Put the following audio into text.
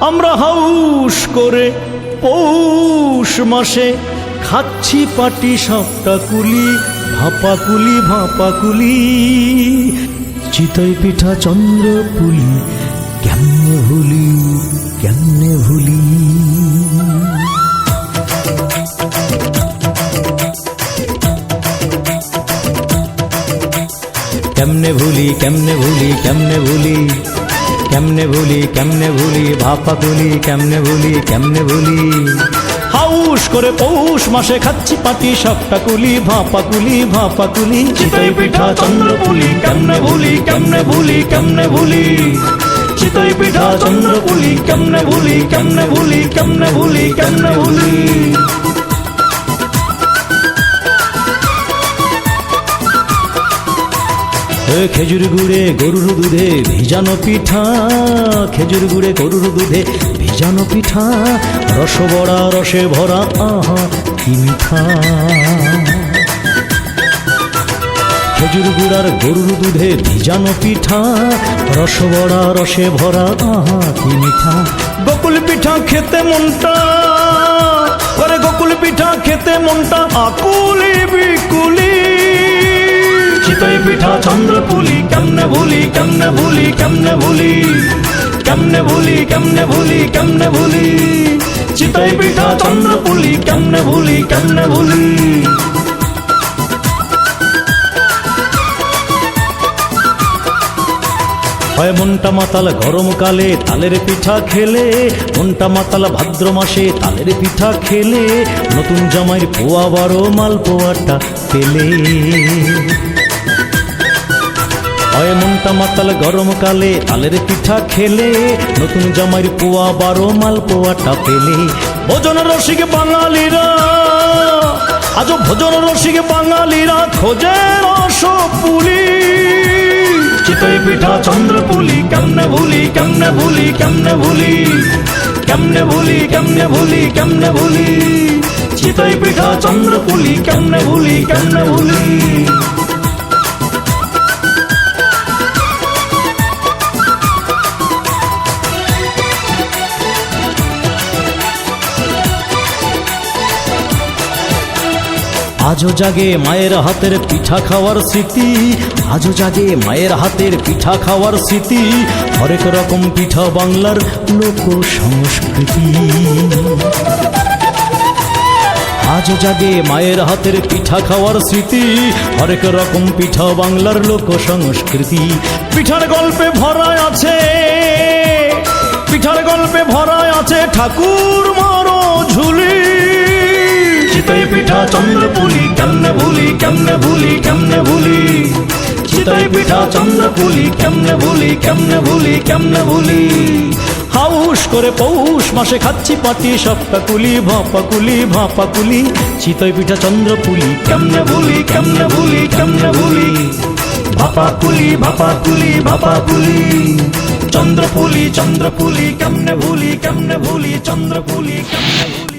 আমরা হাউস করে পৌষ মাসে খাচ্ছি পাটি সবটা কুলি, ভাপা কুলি ভাপা কুলি। চিতই পিঠা চন্দ্র পুলি, কেমনে ভুলি কেমনে ভুলি কেমনে ভুলি কেমনে ভুলি কেমনে ভুলি কেমনে ভুলি কেমনে ভুলি, ভাপা কুলি কেমনে ভুলি কেমনে ভুলি? হাউস করে পৌষ মাসে খাচ্ছি পাটি সবটা কুলি, ভাপা কুলি ভাপা কুলি, চিতই পিঠা, চন্দ্র পুলি, কেমনে ভুলি কেমনে ভুলি কেমনে ভুলি? চিতই পিঠা, চন্দ্র পুলি, কেমনে ভুলি কেমনে ভুলি কেমনে ভুলি কেমনে ভুলি? খেজুর গুড়ে গরুর দুধে ভিজানো পিঠা, খেজুর গুড়ে গরুর দুধে ভিজানো পিঠা রস বড়া রসে ভরা আহা কি মিঠা। খেজুর গুড়ার গরুর দুধে ভিজানো পিঠা রস বড়া রসে ভরা আহা কি মিঠা। গোকুল পিঠা খেতে মনটা করে গোকুল পিঠা খেতে মনটা আকুলি বিকুলি। চিতই পিঠা চন্দ্রপুলি কেমনে ভুলি কেমনে ভুলি কেমনে ভুলি? কেমনে ভুলি কেমনে ভুলি কেমনে ভুলি? চিতই পিঠা চন্দ্রপুলি কেমনে ভুলি কেমনে ভুলি? হয় মনটা মাতাল গরমকালে তালের পিঠা খেলে, মনটা মাতাল ভাদ্র মাসে তালের পিঠা খেলে, নতুন জামাইয়ের পোয়া বারো মাল পোয়াটা পেলে। মনটা মাতাল গরমকালে তালের পিঠা খেলে, নতুন জামাইয়ের পোয়া, বারো মাল পোয়াটা পেলে। ভোজন রসিক বাঙালিরা আজ ভোজন রসিক বাঙালিরা খোঁজে রস পুলি চিতই পিঠা চন্দ্রপুলি কেমনে ভুলি কেমনে ভুলি কেমনে ভুলি কেমনে ভুলি কেমনে ভুলি কেমনে ভুলি। চিতই পিঠা চন্দ্রপুলি কেমনে ভুলি কেমনে ভুলি। আজও জাগে মায়ের হাতের পিঠা খাওয়ার স্মৃতি। আজও জাগে মায়ের হাতের পিঠা খাওয়ার স্মৃতি। হরেক রকম পিঠা বাংলার লোক সংস্কৃতি আজও জাগে মায়ের হাতের পিঠা খাওয়ার স্মৃতি। হরেক রকম পিঠা বাংলার লোক সংস্কৃতি পিঠার গল্পে ভরা আছে, পিঠার গল্পে ভরা আছে ঠাকুর মারো কেমনে ভুলি কেমনে ভুলি কেমনে ভুলি? চিতই পিঠা চন্দ্রপুলি কেমনে ভুলি কেমনে ভুলি কেমনে ভুলি? হাউস করে পৌষ মাসে খাচ্ছি পাটি, সপ্তা কুলি, ভাপা কুলি ভাপা কুলি, চিতই পিঠা, চন্দ্র চন্দ্রপুলি কেমনে ভুলি কেমনে ভুলি কেমনে ভুলি? ভাপা কুলি ভাপা কুলি ভাপা কুলি চন্দ্রপুলি চন্দ্রপুলি কেমনে ভুলি কেমনে ভুলি, চন্দ্র চন্দ্রপুলি কেমনে ভুলি?